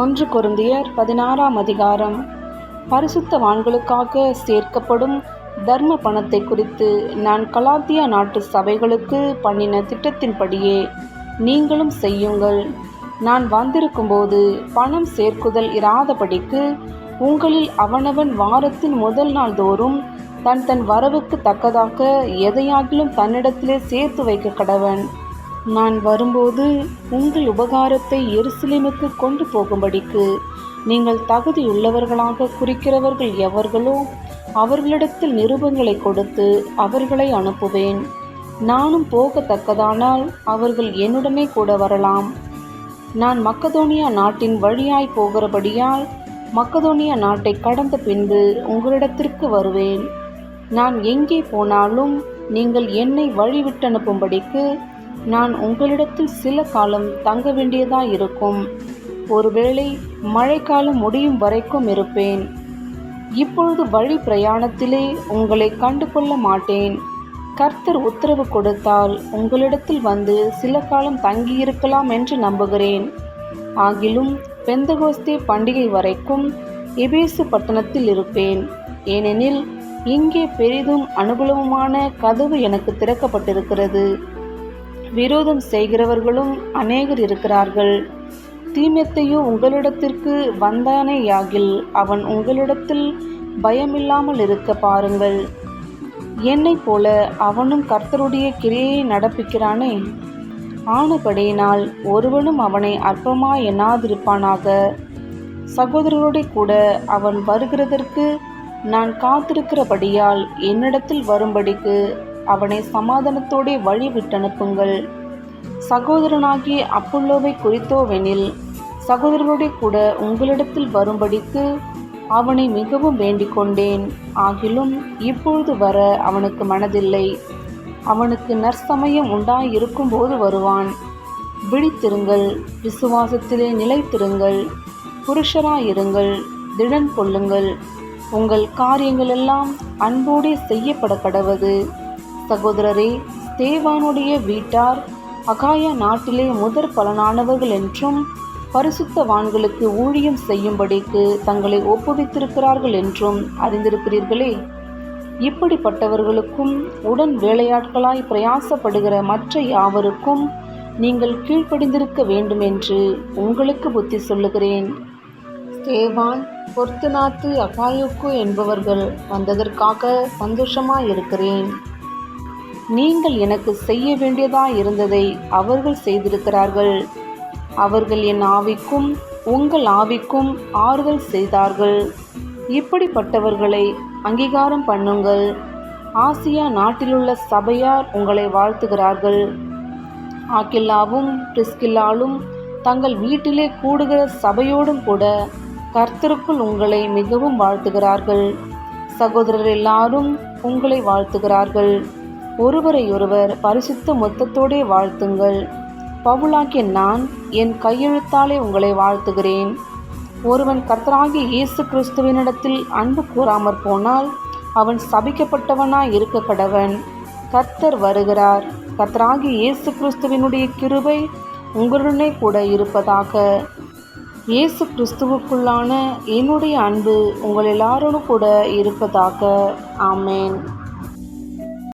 ஒன்று குருந்தியர் பதினாறாம் அதிகாரம். பரிசுத்தவான்களுக்காக சேர்க்கப்படும் தர்ம பணத்தை குறித்து நான் கலாத்தியா நாட்டு சபைகளுக்கு பண்ணின திட்டத்தின்படியே நீங்களும் செய்யுங்கள். நான் வந்திருக்கும்போது பணம் சேர்க்குதல் இராதபடிக்கு உங்களில் அவனவன் வாரத்தின் முதல் நாள் தோறும் தன் தன் வரவுக்கு தக்கதாக எதையாகிலும் தன்னிடத்திலே சேர்த்து வைக்க கடவன். நான் வரும்போது உங்கள் உபகாரத்தை எருசலேமுக்கு கொண்டு போகும்படிக்கு நீங்கள் தகுதியுள்ளவர்களாக குறிக்கிறவர்கள் எவர்களோ அவர்களிடத்தில் நிருபங்களை கொடுத்து அவர்களை அனுப்புவேன். நானும் போகத்தக்கதானால் அவர்கள் என்னுடனே கூட வரலாம். நான் மக்கதோனியா நாட்டின் வழியாய் போகிறபடியால் மக்கதோனியா நாட்டை கடந்த பின்பு உங்களிடத்திற்கு வருவேன். நான் எங்கே போனாலும் நீங்கள் என்னை வழிவிட்டனுப்பும்படிக்கு நான் உங்களிடத்தில் சில காலம் தங்க வேண்டியதாக இருக்கும். ஒருவேளை மழைக்காலம் முடியும் வரைக்கும் இருப்பேன். இப்பொழுது வழி பிரயாணத்திலே உங்களை கண்டு கொள்ள மாட்டேன். கர்த்தர் உத்தரவு கொடுத்தால் உங்களிடத்தில் வந்து சில காலம் தங்கியிருக்கலாம் என்று நம்புகிறேன். ஆகிலும் பெந்தகோஸ்தே பண்டிகை வரைக்கும் எபேசு பட்டணத்தில் இருப்பேன். ஏனெனில் இங்கே பெரிதும் அனுகூலமுமான கதவு எனக்கு திறக்கப்பட்டிருக்கிறது. விரோதம் செய்கிறவர்களும் அநேகர் இருக்கிறார்கள். தீமத்தையோ உங்களிடத்திற்கு வந்தானேயாகில் அவன் உங்களிடத்தில் பயமில்லாமல் இருக்க பாருங்கள். என்னைப் போல அவனும் கர்த்தருடைய கிரியை நடப்பிக்கிறானே? ஆனபடியினால் ஒருவனும் அவனை அற்பமாய் எண்ணாதிருப்பானாக? சகோதரரோட கூட அவன் வருகிறதற்கு நான் காத்திருக்கிறபடியால் என்னிடத்தில் வரும்படிக்கு அவனை சமாதானத்தோடே வழி விட்டனுப்புங்கள் சகோதரனாகிய அப்புல்லோவை குறித்தோவெனில் சகோதரரோட கூட உங்களிடத்தில் வரும்படிக்கு அவனை மிகவும் வேண்டிக் கொண்டேன். ஆகிலும் இப்பொழுது வர அவனுக்கு மனதில்லை. அவனுக்கு நற்சமயம் உண்டாயிருக்கும் போது வருவான். விழித்திருங்கள் விசுவாசத்திலே நிலைத்திருங்கள் புருஷராயிருங்கள் திடன் கொள்ளுங்கள் உங்கள் காரியங்களெல்லாம் அன்போடே செய்யப்பட கடவது சகோதரரே ஸ்தேவானுடைய வீட்டார் அகாயா நாட்டிலே முதற் பலனானவர்கள் என்றும் பரிசுத்தவான்களுக்கு ஊழியம் செய்யும்படிக்கு தங்களை ஒப்புவித்திருக்கிறார்கள் என்றும் அறிந்திருக்கிறீர்களே. இப்படிப்பட்டவர்களுக்கும் உடன் வேலையாட்களாய் பிரயாசப்படுகிற மற்ற யாவருக்கும் நீங்கள் கீழ்ப்படிந்திருக்க வேண்டும் என்று உங்களுக்கு புத்தி சொல்லுகிறேன். ஸ்தேவான் பொர்த்துநாத்து அகாயுக்கு என்பவர்கள் வந்ததற்காக சந்தோஷமாயிருக்கிறேன். நீங்கள் எனக்கு செய்ய வேண்டியதாக இருந்ததை அவர்கள் செய்திருக்கிறார்கள். அவர்கள் என் ஆவிக்கும் உங்கள் ஆவிக்கும் ஆறுதல் செய்தார்கள். இப்படிப்பட்டவர்களை அங்கீகாரம் பண்ணுங்கள். ஆசியா நாட்டிலுள்ள சபையார் உங்களை வாழ்த்துகிறார்கள். ஆக்கில்லாவும் பிரிஸ்கில்லாலும் தங்கள் வீட்டிலே கூடுகிற சபையோடும் கூட கர்த்தருக்குள் உங்களை மிகவும் வாழ்த்துகிறார்கள். சகோதரர் எல்லாரும் உங்களை வாழ்த்துகிறார்கள். ஒருவரையொருவர் பரிசுத்த மொத்தத்தோடே வாழ்த்துங்கள். பவுலாகிய நான் என் கையெழுத்தாலே உங்களை வாழ்த்துகிறேன். ஒருவன் கர்த்தராகிய இயேசு கிறிஸ்துவினிடத்தில் அன்பு கூறாமற் போனால் அவன் சபிக்கப்பட்டவனாய் இருக்க கடவன். கர்த்தர் வருகிறார். கர்த்தராகிய இயேசு கிறிஸ்துவினுடைய கிருபை உங்களுடனே கூட இருப்பதாக. இயேசு கிறிஸ்துவுக்குள்ளான என்னுடைய அன்பு உங்கள் எல்லாரோடும் கூட இருப்பதாக. ஆமேன்.